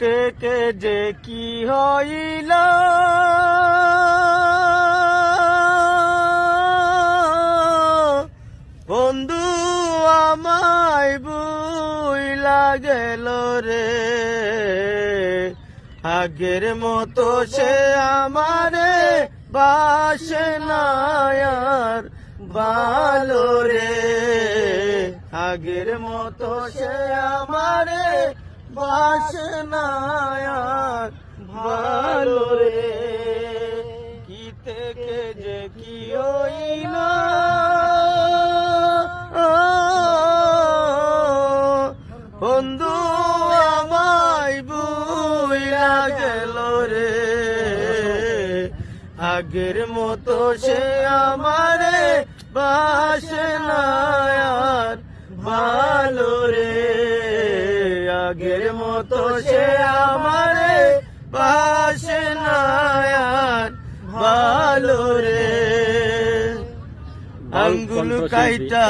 থেকে যে কি হইল? বন্ধু, আমায় বুইলা গেল রে। আগের মতো সে আমারে বাসে না আর ভালো রে। আগের মতো সে আমারে বাসে না আর ভালো রে। কি যে কি হইল বন্ধু আমায় রে। আগের মতো সে আমারে বাসে না ভালো রে। আগের মতো সে আমার পাশে না আর ভালো রে। আঙ্গুল কাইটা